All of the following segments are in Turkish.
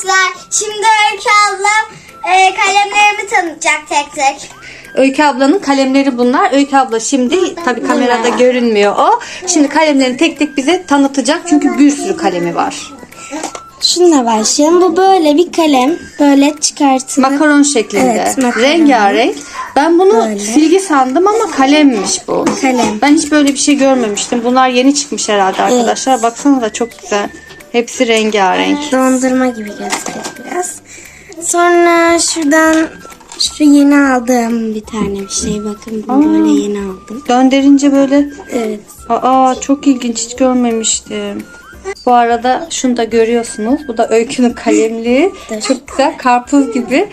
Arkadaşlar şimdi Öykü ablam e, kalemlerimi tanıtacak tek tek. Öykü ablanın kalemleri bunlar. Öykü abla şimdi tabii kamerada görünmüyor o. Şimdi kalemlerini tek tek bize tanıtacak çünkü bir sürü kalemi var. Şununla başlayalım. Bu böyle bir kalem. Böyle çıkartılır. Makaron şeklinde. Evet, makaron. Rengarenk. Ben bunu Böyle. silgi sandım ama kalemmiş bu. Kalem. Ben hiç böyle bir şey görmemiştim. Bunlar yeni çıkmış herhalde arkadaşlar. Baksana da çok güzel. Hepsi rengarenk. Dondurma gibi gösteriyor biraz. Sonra şuradan şu yeni aldığım bir tane bir şey. Bakın bunu böyle yeni aldım. Döndürünce böyle Evet. Aa çok ilginç hiç görmemiştim. Bu arada şunu da görüyorsunuz. Bu da Öykü'nün kalemliği. Çok güzel. Karpuz gibi.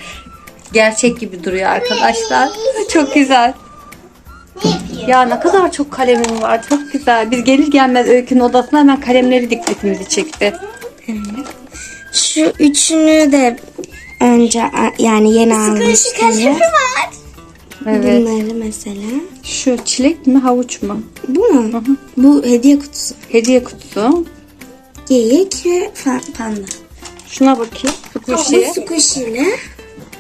Gerçek gibi duruyor arkadaşlar. Çok güzel. Ya ne kadar çok kalemim var. Çok güzel. Biz gelir gelmez Öykü'nün odasına hemen kalemleri dikkatimizi çekti. Şu üçünü de önce yani yeni almıştım. var. Evet. Bunları mesela. Şu çilek mi havuç mu? Bu mu? Bu hediye kutusu. Hediye kutusu. Geyik ve panda. Şuna bakayım. Bu Squishy. squishy ile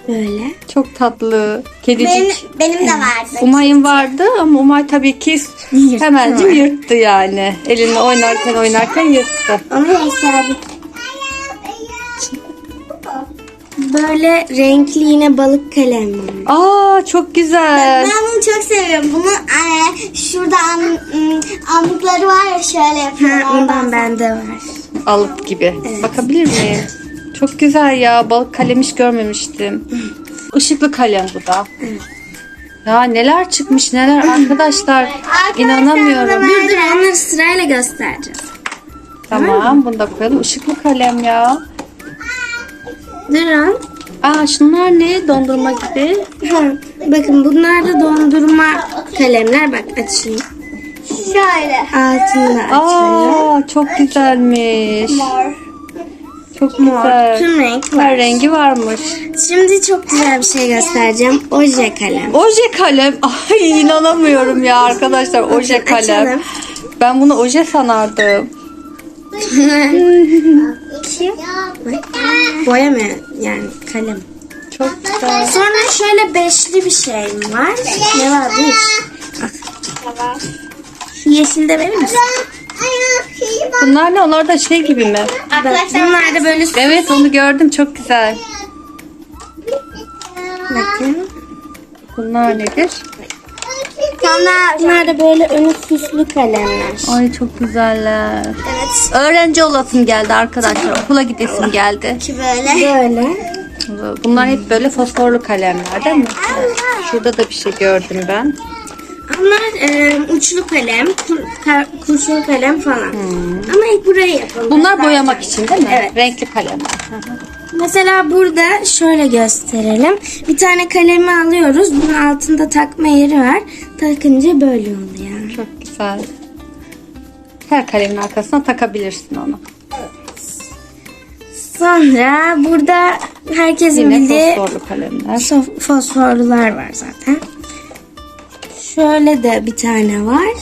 böyle. Çok tatlı. Kedicik. Benim, benim de vardı. Umay'ın vardı ama Umay tabii ki Yırttı hemencik mı? yırttı yani. Elinle oynarken oynarken yırttı. Ama hesabı. Böyle renkli yine balık kalem var. Aa çok güzel. Ben bunu çok seviyorum. Bunu e, şurada am, m, var ya şöyle yapıyorlar. Ha, ondan bende var. Alıp gibi. Bakabilir miyim? Çok güzel ya. Balık kalem hiç görmemiştim. Işıklı kalem bu da. Ya neler çıkmış neler arkadaşlar. İnanamıyorum. Dur dur onları sırayla göstereceğiz. Tamam bunu da koyalım. Işıklı kalem ya. Durun. Aa şunlar ne? Dondurma gibi. Ha, bakın bunlar da dondurma kalemler. Bak açayım. Şöyle. Altını da açıyor. Aa çok güzelmiş. Mor. Çok Mor. güzel. Tüm renk var. Her rengi varmış. Şimdi çok güzel bir şey göstereceğim. Oje kalem. Oje kalem. Ay inanamıyorum ya arkadaşlar. Oje kalem. Ben bunu oje sanardım. Kim? Boya mı? Yani kalem. Çok güzel. Sonra şöyle beşli bir şey var. Ne var bu? Şu yeşil de verir misin? Bunlar ne? Onlar da şey gibi mi? Bak, bunlar da böyle Evet onu gördüm. Çok güzel. bakın. Bunlar nedir? Sonra Bunlar da böyle önü süslü kalemler. Ay çok güzeller. evet Öğrenci olasım geldi arkadaşlar. Okula gidesim geldi. ki böyle. Böyle. Bunlar hep böyle fosforlu kalemler değil mi? Şurada da bir şey gördüm ben. Bunlar e, uçlu kalem, kur, kar, kurşun kalem falan. Ama ilk buraya yapalım. Bunlar boyamak için değil mi? Evet. Renkli kalemler. Mesela burada şöyle gösterelim. Bir tane kalemi alıyoruz. Bunun altında takma yeri var. Takınca böyle oluyor. Çok güzel. Her kalemin arkasına takabilirsin onu. Sonra burada herkesin Yine bildiği fosforlu kalemler. fosforlular var zaten. Şöyle de bir tane var.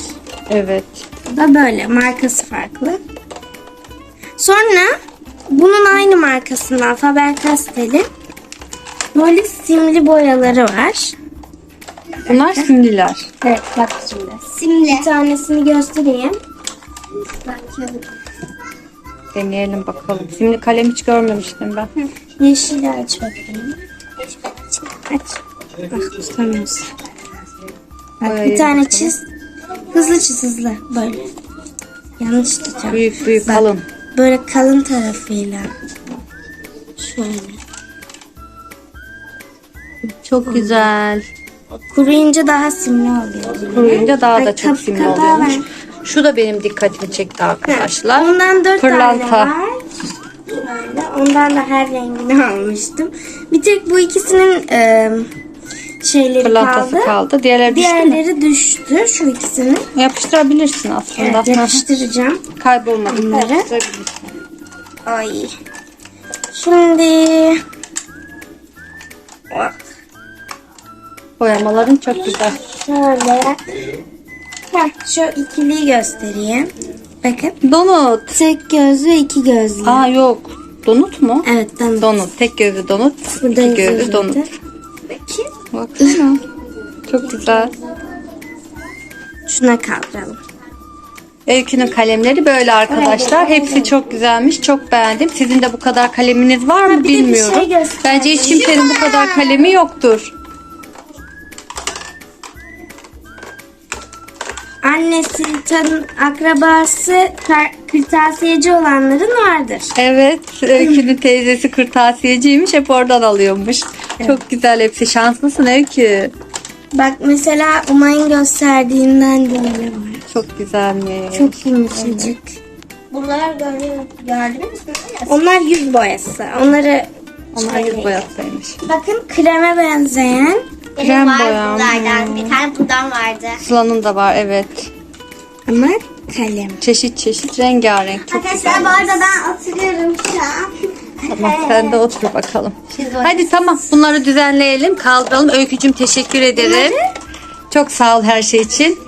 Evet. Bu da böyle. Markası farklı. Sonra bunun aynı markasından Faber-Castell'in böyle simli boyaları var. Bunlar simliler. Evet bak şimdi. Simli. Bir tanesini göstereyim. Deneyelim bakalım. Simli kalem hiç görmemiştim ben. Yeşili aç bakayım. Aç. Bak tutamıyorsun. Bak bir tane bakalım. çiz. Hızlı çiz hızlı. Böyle. Yanlış tutacağım. Büyük büyük Bak, kalın. Böyle kalın tarafıyla. Şöyle. Çok güzel. Kuruyunca daha simli oluyor. Kuruyunca daha da Ay, çok simli oluyormuş. ver. Şu da benim dikkatimi çekti arkadaşlar. Ondan dört Pırlanta. tane var. Ondan da her rengini almıştım. Bir tek bu ikisinin e, şeyleri Pırlantası kaldı. kaldı. Diğerleri düştü? Diğerleri düştü şu ikisini. Yapıştırabilirsin aslında. Evet, yapıştıracağım. Kaybolmadı. Bunları. Ay. Şimdi Boyamaların çok güzel. şöyle Heh, şu ikiliyi göstereyim. Bakın. Donut. Tek gözlü iki gözlü. Aa yok. Donut mu? Evet ben Donut. Tek gözlü donut. Burada iki gözlü donut. Baksana. Çok güzel. şuna kaldıralım. Öykünün kalemleri böyle arkadaşlar. Hepsi çok güzelmiş. Çok beğendim. Sizin de bu kadar kaleminiz var mı bir bilmiyorum. şey. Bence hiç kimsenin bu kadar kalemi yoktur. Annesi, tanı, akrabası, kırtasiyeci olanların vardır. Evet. Öykünün teyzesi kırtasiyeciymiş. Hep oradan alıyormuş. Çok güzel hepsi. Şanslısın Öykü. Bak mesela Umay'ın gösterdiğinden de öyle var. Çok güzelmiş. Çok yumuşacık. Bunlar görüyor. Gördünüz mü? Onlar yüz boyası. Onları Onlar yüz boyasıymış. bakın kreme benzeyen. Krem var boya. bunlardan. Bir tane bundan vardı. Sıla'nın da var evet. Ama kalem. Çeşit çeşit rengarenk. Çok Arkadaşlar bu arada ben oturuyorum şu an. Tamam sen de otur bakalım. Hadi tamam bunları düzenleyelim kaldıralım. Öykücüm teşekkür ederim. Çok sağ ol her şey için.